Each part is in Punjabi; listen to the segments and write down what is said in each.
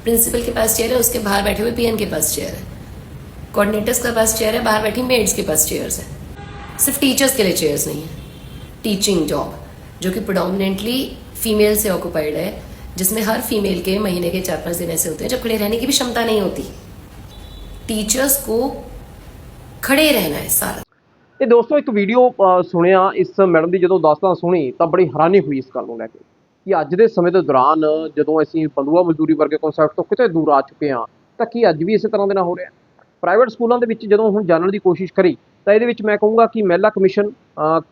प्रिंसिपल के पास चेयर है उसके बाहर बैठे हुए पीएन के पास चेयर है कोऑर्डिनेटर्स के पास चेयर है बाहर बैठी मेड्स के पास चेयर्स है सिर्फ टीचर्स के लिए चेयर्स नहीं है टीचिंग जॉब जो कि प्रोडोमिनेटली फीमेल से ऑक्यूपाइड है जिसमें हर फीमेल के महीने के चार पांच दिन ऐसे होते हैं जब खड़े रहने की भी क्षमता नहीं होती टीचर्स को खड़े रहना है सारा ਇਹ ਦੋਸਤੋ ਇੱਕ ਵੀਡੀਓ ਅ, ਸੁਣਿਆ ਇਸ ਮੈਡਮ ਦੀ ਜਦੋਂ ਦਾਸਤਾਨ ਸੁਣੀ ਤਾਂ ਬੜੀ ਹੈਰਾਨੀ ਹੋਈ ਇਸ ਗੱਲ ਨੂੰ ਲੈ ਕੇ ਕਿ ਅੱਜ ਦੇ ਸਮੇਂ ਦੇ ਦੌਰਾਨ ਜਦੋਂ ਅਸੀਂ ਬੰਦੂਆ ਮਜ਼ਦੂਰੀ ਵਰਗੇ ਕਨਸੈਪਟ ਤੋਂ ਕਿਤੇ ਦੂਰ ਆ ਚੁੱਕੇ ਹਾਂ, ਤਾਂ ਕੀ ਅੱਜ ਵੀ ਇਸੇ ਤਰ੍ਹਾਂ ਦੇ ਨਾਲ ਹੋ ਰਿਹਾ? ਪ੍ਰਾਈਵੇਟ ਸਕੂਲਾਂ ਦੇ ਵਿੱਚ ਜਦੋਂ ਹੁਣ ਜਾਣਨ ਦੀ ਕੋਸ਼ਿਸ਼ ਕਰੀ, ਤਾਂ ਇਹਦੇ ਵਿੱਚ ਮੈਂ ਕਹੂੰਗਾ ਕਿ ਮਹਿਲਾ ਕਮਿਸ਼ਨ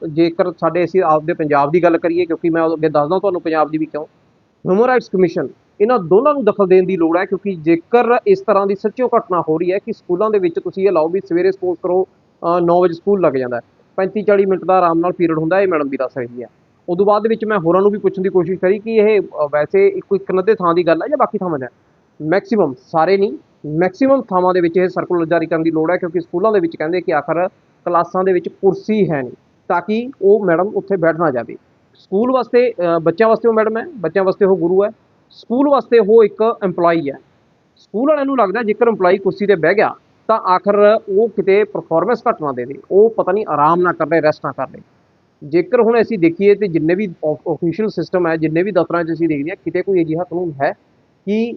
ਜੇਕਰ ਸਾਡੇ ਅਸੀਂ ਆਪਦੇ ਪੰਜਾਬ ਦੀ ਗੱਲ ਕਰੀਏ, ਕਿਉਂਕਿ ਮੈਂ ਅੱਗੇ ਦੱਸਦਾ ਤੁਹਾਨੂੰ ਪੰਜਾਬ ਦੀ ਵੀ ਕਿਉਂ ਹਿਊਮਨ ਰਾਈਟਸ ਕਮਿਸ਼ਨ ਇਹਨਾਂ ਦੋਨਾਂ ਨੂੰ ਦਖਲ ਦੇਣ ਦੀ ਲੋੜ ਹੈ, ਕਿਉਂਕਿ ਜੇਕਰ ਇਸ ਤਰ੍ਹਾਂ ਦੀ ਸੱਚਿਓ ਘਟਨਾ ਹੋ ਰਹੀ ਹੈ ਕਿ ਸਕੂਲਾਂ ਦੇ ਵਿੱਚ ਤੁਸੀਂ ਇਹ ਲਾਓ ਵੀ ਸਵੇਰੇ ਸਪੋਜ਼ ਕਰੋ 9 ਵਜੇ ਸਕੂਲ ਲੱਗ ਜਾਂਦਾ ਹੈ। 35 40 ਮਿੰਟ ਦਾ ਆਰਾਮ ਨਾਲ ਪੀਰੀਅਡ ਹੁੰਦਾ, ਇਹ ਮੈਡਮ ਵੀ ਦੱਸ ਰਹੀ ਹੈ। ਉਦੋਂ ਬਾਅਦ ਵਿੱਚ ਮੈਂ ਹੋਰਾਂ ਨੂੰ ਵੀ ਪੁੱਛਣ ਦੀ ਕੋਸ਼ਿਸ਼ ਕਰੀ ਕਿ ਇਹ ਵੈਸੇ ਇੱਕੋ ਇੱਕ ਨੱਦੇ ਥਾਂ ਦੀ ਗੱਲ ਹੈ ਜਾਂ ਬਾਕੀ ਥਾਵਾਂ 'ਚ ਹੈ ਮੈਕਸਿਮਮ ਸਾਰੇ ਨਹੀਂ ਮੈਕਸਿਮਮ ਥਾਵਾਂ ਦੇ ਵਿੱਚ ਇਹ ਸਰਕੂਲਰ ਜਾਰੀ ਕਰਨ ਦੀ ਲੋੜ ਹੈ ਕਿਉਂਕਿ ਸਕੂਲਾਂ ਦੇ ਵਿੱਚ ਕਹਿੰਦੇ ਕਿ ਆਖਰ ਕਲਾਸਾਂ ਦੇ ਵਿੱਚ ਕੁਰਸੀ ਹੈ ਨਹੀਂ, ਤਾਂ ਕਿ ਉਹ ਮੈਡਮ ਉੱਥੇ ਬੈਠ ਨਾ ਜਾਵੇ। ਸਕੂਲ ਵਾਸਤੇ ਬੱਚਿਆਂ ਵਾਸਤੇ ਉਹ ਮੈਡਮ ਹੈ, ਬੱਚਿਆਂ ਵਾਸਤੇ ਉਹ ਗੁਰੂ ਹੈ। ਸਕੂਲ ਵਾਸਤੇ ਉਹ ਇੱਕ EMPLOYEE ਹੈ। ਸਕੂਲ ਵਾਲਿਆਂ ਨੂੰ ਲੱਗਦਾ ਜੇਕਰ EMPLOYEE ਕੁਰਸੀ ਤੇ ਬਹਿ ਗਿਆ, ਤਾਂ ਆਖਰ ਉਹ ਕਿਤੇ ਪਰਫਾਰਮੈਂਸ ਘੱਟ ਨਾ ਦੇਵੇ, ਉਹ ਪਤਾ ਨਹੀਂ ਆਰਾਮ ਨਾ ਕਰ ਰਹੇ ਰੈਸਟ ਨਾ ਕਰ ਰਹੇ। ਜੇਕਰ ਹੁਣ ਅਸੀਂ ਦੇਖੀਏ ਤੇ ਜਿੰਨੇ ਵੀ ਆਫੀਸ਼ੀਅਲ ਸਿਸਟਮ ਹੈ, ਜਿੰਨੇ ਵੀ ਦਫ਼ਤਰਾਂ 'ਚ ਅਸੀਂ ਦੇਖਦੇ ਹਾਂ, ਕਿਤੇ ਕੋਈ ਅਜਿਹਾ ਕਾਨੂੰਨ ਹੈ ਕਿ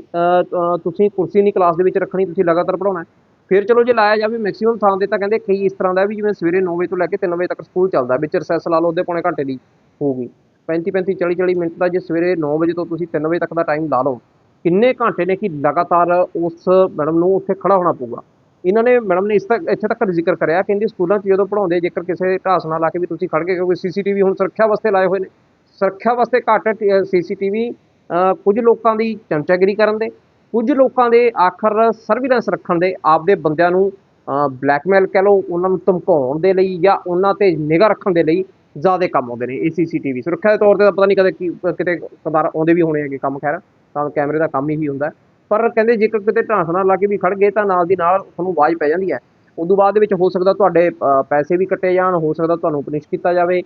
ਤੁਸੀਂ ਕੁਰਸੀ ਨਹੀਂ ਕਲਾਸ ਦੇ ਵਿੱਚ ਰੱਖਣੀ, ਤੁਸੀਂ ਲਗਾਤਾਰ ਪੜਾਉਣਾ ਫਿਰ ਚਲੋ ਜੇ ਲਾਇਆ ਜਾਵੇ ਮੈਕਸਿਮਮ ਥਾਂ ਤੇ ਤਾਂ ਕਹਿੰਦੇ ਕਈ ਇਸ ਤਰ੍ਹਾਂ ਦਾ ਵੀ ਜਿਵੇਂ ਸਵੇਰੇ 9 ਵਜੇ ਤੋਂ ਲੈ ਕੇ 3 ਵਜੇ ਤੱਕ ਸਕੂਲ ਚੱਲਦਾ, ਵਿੱਚ ਰਿਸੈਸ ਲਾ ਲਓ ਉਹਦੇ ਪੌਣੇ ਘੰਟੇ ਦੀ ਹੋਊਗੀ। 35 35 40 40 ਮਿੰਟ ਦਾ ਜੇ ਸਵੇਰੇ 9 ਵਜੇ ਤੋਂ ਤੁਸੀਂ 3 ਵਜੇ ਤੱਕ ਦਾ ਟਾਈਮ ਲਾ ਲਓ, ਕਿੰਨੇ ਘੰਟੇ ਨੇ ਕਿ ਲਗਾਤਾਰ ਉਸ ਮੈਡਮ ਨੂੰ ਉੱਥੇ ਖੜਾ ਹੋਣਾ ਪਊਗਾ? ਇਹਨਾਂ ਨੇ ਮੈਡਮ ਨੇ ਇਸ ਤੱਕ, ਇੱਥੇ ਤੱਕ ਜ਼ਿਕਰ ਕਰਿਆ ਕਹਿੰਦੀ ਸਕੂਲਾਂ 'ਚ ਜਦੋਂ ਪੜਾਉਂਦੇ ਜੇਕਰ ਕਿਸੇ ਢਾਸ ਨਾਲ ਲਾ ਕੇ ਵੀ ਤੁਸੀਂ ਖੜ ਗਏ, ਕਿਉਂਕਿ ਸੀਸੀਟੀਵੀ ਹੁਣ ਸੁਰੱਖਿਆ ਵਾਸਤੇ ਲਾਏ ਹੋਏ ਨੇ। ਸੁਰੱਖਿਆ ਵਾਸਤੇ ਘੱਟ ਸੀਸੀਟੀਵੀ ਕੁਝ ਲੋਕਾਂ ਦੀ ਚਮਚਾਗਿਰੀ ਕਰਨ ਦੇ, ਕੁਝ ਲੋਕਾਂ ਦੇ ਆਖਰ ਸਰਵੀਲੈਂਸ ਰੱਖਣ ਦੇ, ਆਪਦੇ ਬੰਦਿਆਂ ਨੂੰ ਬਲੈਕਮੇਲ ਕਹਿ ਲਓ, ਉਹਨਾਂ ਨੂੰ ਧਮਕਾਉਣ ਦੇ ਲਈ ਜਾਂ ਉਹਨਾਂ ਤੇ ਨਿਗਾਹ ਰੱਖਣ ਦੇ ਲਈ ਜ਼ਿਆਦਾ ਕੰਮ ਆਉਂਦੇ ਨੇ ਇਹ ਸੀਸੀਟੀਵੀ। ਸੁਰੱਖਿਆ ਦੇ ਤੌਰ ਤੇ ਤਾਂ ਪਤਾ ਨਹੀਂ ਕਦੇ ਕੀ, ਕਿਤੇ ਕਦਾਰ ਆਉਂਦੇ ਵੀ ਹੋਣੇ ਹੈਗੇ ਕੰਮ, ਖੈਰ, ਤਾਂ ਕੈਮਰੇ ਦਾ ਕੰਮ ਹੀ ਹੁੰਦਾ। ਪਰ ਕਹਿੰਦੇ ਜੇਕਰ ਕਿਤੇ ਢਾਂਸ ਨਾਲ ਲਾ ਕੇ ਵੀ ਖੜ ਗਏ ਤਾਂ ਨਾਲ ਦੀ ਨਾਲ ਤੁਹਾਨੂੰ ਆਵਾਜ਼ ਪੈ ਜਾਂਦੀ ਹੈ। ਉਦੋਂ ਬਾਅਦ ਦੇ ਵਿੱਚ ਹੋ ਸਕਦਾ ਤੁਹਾਡੇ ਪੈਸੇ ਵੀ ਕੱਟੇ ਜਾਣ, ਹੋ ਸਕਦਾ ਤੁਹਾਨੂੰ ਪਨਿਸ਼ ਕੀਤਾ ਜਾਵੇ।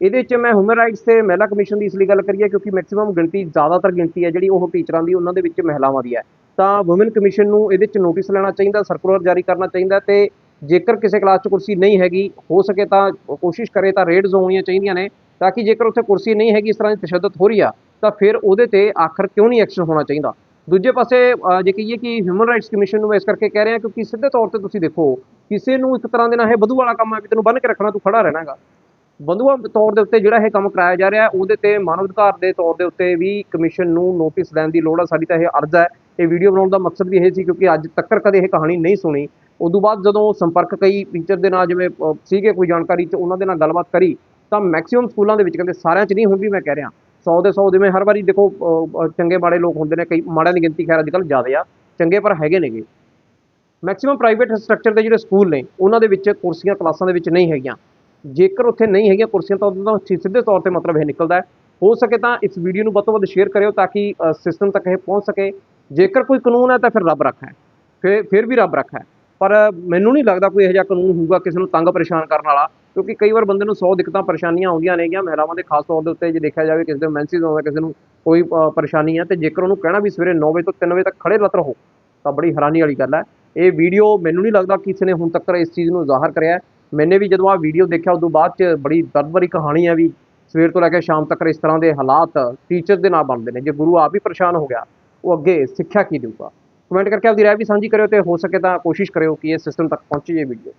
ਇਹਦੇ ਵਿੱਚ ਮੈਂ ਹਿਊਮਨ ਰਾਈਟਸ ਤੇ ਮਹਿਲਾ ਕਮਿਸ਼ਨ ਦੀ ਇਸ ਲਈ ਗੱਲ ਕਰੀਏ ਕਿਉਂਕਿ ਮੈਕਸਿਮਮ ਗਿਣਤੀ ਜ਼ਿਆਦਾਤਰ ਗਿਣਤੀ ਹੈ, ਜਿਹੜੀ ਉਹ ਟੀਚਰਾਂ ਦੀ, ਉਹਨਾਂ ਦੇ ਵਿੱਚ ਮਹਿਲਾਵਾਂ ਦੀ ਹੈ। ਤਾਂ ਔਮਨ ਕਮਿਸ਼ਨ ਨੂੰ ਇਹਦੇ ਵਿੱਚ ਨੋਟਿਸ ਲੈਣਾ ਚਾਹੀਦਾ ਸਰਕੂਲਰ ਜਾਰੀ ਕਰਨਾ ਚਾਹੀਦਾ ਤੇ ਜੇਕਰ ਕਿਸੇ ਕਲਾਸ 'ਚ ਕੁਰਸੀ ਨਹੀਂ ਹੈਗੀ, ਹੋ ਸਕੇ ਤਾਂ ਕੋਸ਼ਿਸ਼ ਕਰੇ ਤਾਂ ਰੇਡਸ ਹੋਣੀਆਂ ਚਾਹੀਦੀਆਂ ਨੇ, ਤਾਂ ਕਿ ਜੇਕਰ ਉੱਥੇ ਕੁਰਸੀ ਨਹੀਂ ਹੈਗੀ, ਇਸ ਤਰ੍ਹਾਂ ਦੀ ਤਸ਼ੱਦਦ ਹੋ ਰਹੀ ਆ, ਤਾਂ ਫਿਰ ਉਹਦੇ ਤੇ ਆਖਰ ਕਿਉਂ ਨਹੀਂ ਐਕਸ਼ਨ ਹੋਣਾ ਚਾਹੀਦਾ? ਦੂਜੇ ਪਾਸੇ ਜੇ ਕਹੀਏ ਕਿ ਹਿਊਮਨ ਰਾਈਟਸ ਕਮਿਸ਼ਨ ਨੂੰ ਮੈਂ ਇਸ ਕਰਕੇ ਕਹਿ ਰਿਹਾ ਕਿਉਂਕਿ ਸਿੱਧੇ ਤੌਰ ਤੇ ਤੁਸੀਂ ਦੇਖੋ, ਕਿਸੇ ਨੂੰ ਇੱਕ ਤਰ੍ਹਾਂ ਦੇ ਨਾਲ ਇਹ ਵਧੂ ਵਾਲਾ ਕੰਮ ਹੈ ਵੀ ਤੈਨੂੰ ਬੰਨ੍ਹ ਕੇ ਰੱਖਣਾ, ਤੂੰ ਖੜਾ ਰਹਿਣਾਗਾ ਬੰਧੂਆ ਤੌਰ ਦੇ ਉੱਤੇ ਜਿਹੜਾ ਇਹ ਕੰਮ ਕਰਾਇਆ ਜਾ ਰਿਹਾ, ਉਹਦੇ ਤੇ ਮਾਨਵ ਅਧਿਕਾਰ ਦੇ ਤੌਰ ਦੇ ਉੱਤੇ ਵੀ ਕਮਿਸ਼ਨ ਨੂੰ ਨੋਟਿਸ ਲੈਣ ਦੀ ਲੋੜ ਆ, ਸਾਡੀ ਤਾਂ ਇਹ ਅਰਜ਼ ਹੈ। ਇਹ ਵੀਡੀਓ ਬਣਾਉਣ ਦਾ ਮਕਸਦ ਵੀ ਇਹ ਸੀ ਕਿਉਂਕਿ ਅੱਜ ਤੱਕ ਕਦੇ ਇਹ ਕਹਾਣੀ ਨਹੀਂ ਸੁਣੀ। ਉਦੋਂ ਬਾਅਦ ਜਦੋਂ ਸੰਪਰਕ ਕਈ ਟੀਚਰ ਦੇ ਨਾਲ ਜਿਵੇਂ ਸੀਗੇ ਕੋਈ ਜਾਣਕਾਰੀ ਚ, ਉਹਨਾਂ ਦੇ ਨਾਲ ਗੱਲਬਾਤ ਕਰੀ, ਤਾਂ ਮੈਕਸਿਮਮ ਸਕੂਲਾਂ ਦੇ ਵਿੱਚ ਕਹਿੰਦੇ ਸਾਰਿਆਂ 'ਚ ਨਹੀਂ ਹੁਣ ਵੀ ਮੈਂ ਕਹਿ ਰਿਹਾ। 100 ਦੇ 100 ਜਿਵੇਂ ਹਰ ਵਾਰੀ ਦੇਖੋ ਚੰਗੇ ਮਾੜੇ ਲੋਕ ਹੁੰਦੇ ਨੇ, ਕਈ ਮਾੜਿਆਂ ਦੀ ਗਿਣਤੀ ਖੈਰ ਅੱਜ ਕੱਲ੍ਹ ਜ਼ਿਆਦਾ ਆ, ਚੰਗੇ ਪਰ ਹੈਗੇ ਨੇਗੇ। ਮੈਕਸਿਮਮ ਪ੍ਰਾਈਵੇਟ ਸਟਰਕਚਰ ਦੇ ਜਿਹੜੇ ਸਕੂਲ ਨੇ, ਉਹਨਾਂ ਦੇ ਵਿੱਚ ਕੁਰਸੀਆਂ ਕਲਾਸਾਂ ਦੇ ਵਿੱਚ ਨਹੀਂ ਹੈਗੀਆਂ। ਜੇਕਰ ਉੱਥੇ ਨਹੀਂ ਹੈਗੀਆਂ ਕੁਰਸੀਆਂ, ਤਾਂ ਉਦੋਂ ਤਾਂ ਸਿੱਧੇ ਤੌਰ ਤੇ ਮਤਲਬ ਇਹ ਨਿਕਲਦਾ ਹੈ। ਹੋ ਸਕੇ ਤਾਂ ਇਸ ਵੀਡੀਓ ਨੂੰ ਵੱਧ ਤੋਂ ਵੱਧ ਸ਼ੇਅਰ ਕਰਿਓ ਤਾਂ ਕਿ ਸਿਸਟਮ ਤੱਕ ਇਹ ਪਹੁੰਚ ਸਕੇ। ਜੇਕਰ ਕੋਈ ਕਾਨੂੰਨ ਹੈ, ਤਾਂ ਫਿਰ ਰੱਬ ਰੱਖਾ ਹੈ। ਫਿਰ ਫਿਰ ਵੀ ਰੱਬ ਰੱਖਾ ਪਰ ਮੈਨੂੰ ਨਹੀਂ ਲੱਗਦਾ ਕੋਈ ਇਹੋ ਜਿਹਾ ਕਾਨੂੰਨ ਹੋਊਗਾ, ਕਿਸੇ ਨੂੰ ਤੰਗ ਪਰੇਸ਼ਾਨ ਕਰਨ ਵਾਲਾ। ਕਿਉਂਕਿ ਕਈ ਵਾਰ ਬੰਦੇ ਨੂੰ 100 ਦਿੱਕਤਾਂ ਪਰੇਸ਼ਾਨੀਆਂ ਆਉਂਦੀਆਂ ਨੇਗੀਆਂ, ਮਹਿਲਾਵਾਂ ਦੇ ਖਾਸ ਤੌਰ ਦੇ ਉੱਤੇ ਜੇ ਦੇਖਿਆ ਜਾਵੇ, ਕਿਸੇ ਦੇ ਮੈਂਸਿਸ ਆਉਂਦਾ ਕਿਸੇ ਨੂੰ ਕੋਈ ਪਰੇਸ਼ਾਨੀ ਹੈ, ਤੇ ਜੇਕਰ ਉਹਨੂੰ ਕਹਿਣਾ ਵੀ ਸਵੇਰੇ 9 ਵਜੇ ਤੋਂ 3 ਵਜੇ ਤੱਕ ਖੜੇ ਲੱਤ ਰਹੋ, ਤਾਂ ਬੜੀ ਹੈਰਾਨੀ ਵਾਲੀ ਗੱਲ ਹੈ। ਇਹ ਵੀਡੀਓ ਮੈਨੂੰ ਨਹੀਂ ਲੱਗਦਾ ਕਿਸੇ ਨੇ ਹੁਣ ਤੱਕ ਇਸ ਚੀਜ਼ ਨੂੰ ਜ਼ਾਹਰ ਕਰਿਆ ਮੈਨੇ ਵੀ ਜਦੋਂ ਆ ਵੀਡੀਓ ਦੇਖਿਆ, ਉਦੋਂ ਬਾਅਦ ਚ ਬੜੀ ਦਰਦਭਰੀ ਕਹਾਣੀ ਹੈ ਵੀ ਸਵੇਰ ਤੋਂ ਲੈ ਕੇ ਸ਼ਾਮ ਤੱਕ ਇਸ ਤਰ੍ਹਾਂ ਦੇ ਹਾਲਾਤ ਟੀਚਰ ਦੇ ਨਾਲ ਬਣਦੇ ਨੇ। ਜੇ ਗੁਰੂ ਆਪ ਹੀ ਪਰੇਸ਼ਾਨ ਹੋ ਗਿਆ, ਉਹ ਅੱਗੇ ਸਿੱਖਿਆ ਕੀ ਦੇਊਗਾ? ਕਮੈਂਟ ਕਰਕੇ ਆਪਦੀ ਰਾਏ ਵੀ ਸਾਂਝੀ ਕਰਿਓ ਤੇ ਹੋ ਸਕੇ ਤਾਂ ਕੋਸ਼ਿਸ਼ ਕਰਿਓ ਕਿ ਇਹ ਸਿਸਟਮ ਤੱਕ ਪਹੁੰਚੇ ਇਹ ਵੀਡੀਓ।